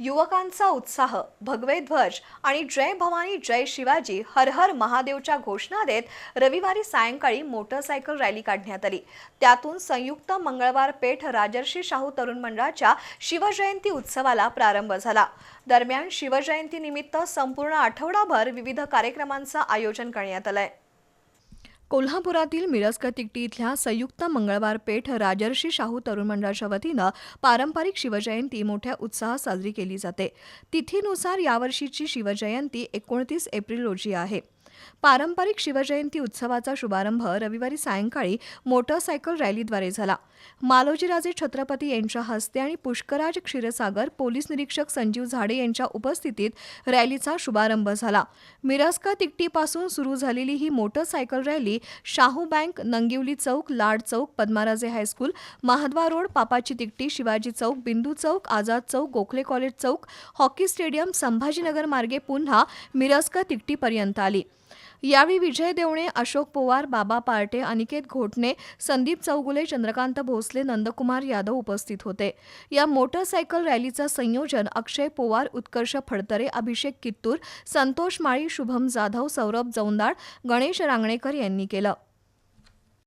युवकांचा उत्साह भगवे ध्वज आणि जय भवानी जय शिवाजी हर हर महादेवच्या घोषणा देत रविवारी सायंकाळी मोटरसायकल रॅली काढण्यात आली. त्यातून संयुक्त मंगळवार पेठ राजर्षी शाहू तरुण मंडळाच्या शिवजयंती उत्सवाला प्रारंभ झाला. दरम्यान शिवजयंती निमित्त संपूर्ण आठवडाभर विविध कार्यक्रमांचं आयोजन करण्यात आलंय. कोल्हापुरातील मिरजका तिकटी इथल्या संयुक्त मंगळवार पेठ राजर्षी शाहू तरुण मंडळाच्या वतीनं पारंपरिक शिवजयंती मोठ्या उत्साहात साजरी केली जाते. तिथीनुसार यावर्षीची शिवजयंती एकोणतीस एप्रिल रोजी आहे. पारंपरिक शिवजयंती उत्सवाचा शुभारंभ रविवारी सायंकाळी मोटरसायकल रॅलीद्वारे झाला. मालोजीराजे छत्रपती यांच्या हस्ते आणि पुष्कराज क्षीरसागर पोलीस निरीक्षक संजीव झाडे यांच्या उपस्थितीत रॅलीचा शुभारंभ झाला. मिरजका तिकटीपासून सुरू झालेली ही motorcycle rally Shahu bank Nangivali चौक लाड चौक Padmaraje high school Mahadwar road Papachi Tikti Shivaji चौक बिंदू चौक आझाद चौक गोखले कॉलेज चौक हॉकी स्टेडियम संभाजीनगर मार्गे पुन्हा मिरजका तिकटीपर्यंत आली. यावेळी विजय देवणे अशोक पोवार बाबा पार्टे अनिकेत घोटणे संदीप चौगुले चंद्रकांत भोसले नंदकुमार यादव उपस्थित होते. या मोटरसायकल रॅलीचं संयोजन अक्षय पोवार उत्कर्ष फडतरे अभिषेक कित्तूर संतोष माळी शुभम जाधव सौरभ जौंदाळ गणेश रांगणेकर यांनी केलं.